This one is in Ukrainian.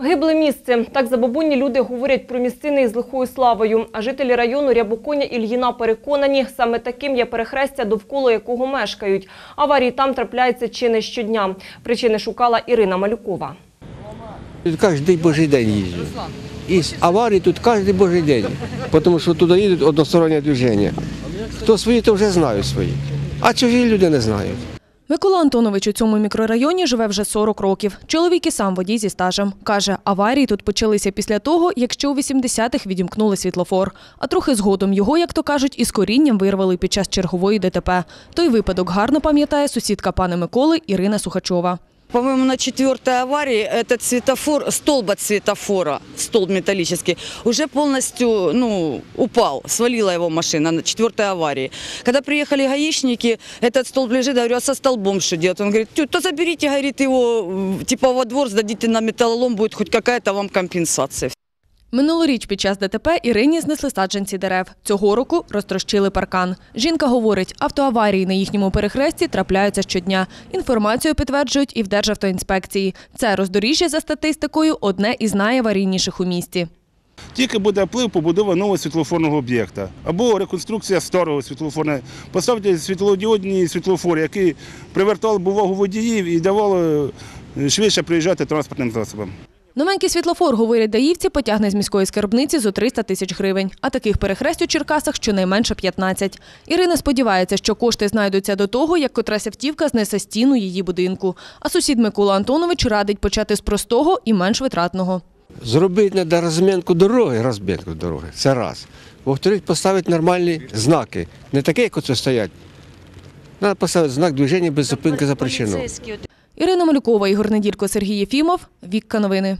Гибле місце. Так забабунні люди говорять про місцини із лихою славою. А жителі району Рябоконя Ільїна переконані, саме таким є перехрестя, довкола якого мешкають. Аварії там трапляються чи не щодня. Причини шукала Ірина Малюкова. Кожен божий день їжджу. І з аварій тут кожен божий день, тому що туди їдуть одностороннє движення. Хто свої, то вже знають свої, а чужі люди не знають. Микола Антонович у цьому мікрорайоні живе вже 40 років. Чоловік і сам водій зі стажем. Каже, аварії тут почалися після того, як ще у 80-х відімкнули світлофор. А трохи згодом його, як то кажуть, із корінням вирвали під час чергової ДТП. Той випадок гарно пам'ятає сусідка пана Миколи Ірина Сухачова. По-моему, на четвертой аварии этот светофор, столб от светофора, столб металлический, уже полностью ну, упал, свалила его машина на четвертой аварии. Когда приехали гаишники, этот столб лежит, я говорю, а со столбом что делать? Он говорит, «Тю, то заберите, говорит, его типа во двор, сдадите на металлолом, будет хоть какая-то вам компенсация. Минулоріч під час ДТП Ірині знесли саджанці дерев. Цього року розтрощили паркан. Жінка говорить, автоаварії на їхньому перехресті трапляються щодня. Інформацію підтверджують і в Державтоінспекції. Це роздоріжжя за статистикою одне із найаварійніших у місті. Тільки буде вплив побудова нового світлофорного об'єкта або реконструкція старого світлофорного. Поставте світлодіодні світлофори, які привертали увагу водіїв і давали е, швидше приїжджати транспортним засобам. Новенький світлофор, говорять даївці, потягне з міської скарбниці зо 300 тисяч гривень. А таких перехресть у Черкасах щонайменше 15. Ірина сподівається, що кошти знайдуться до того, як котрась автівка знесе стіну її будинку. А сусід Микола Антонович радить почати з простого і менш витратного. Зробити треба розмінку дороги, розмінку дороги. Це раз. Во-вторых, поставити нормальні знаки. Не такі, як оце стоять. Треба поставити знак движення без зупинки запрещено. Ірина Малюкова, Ігор Неділько, Сергій Єфімов. Вікка новини.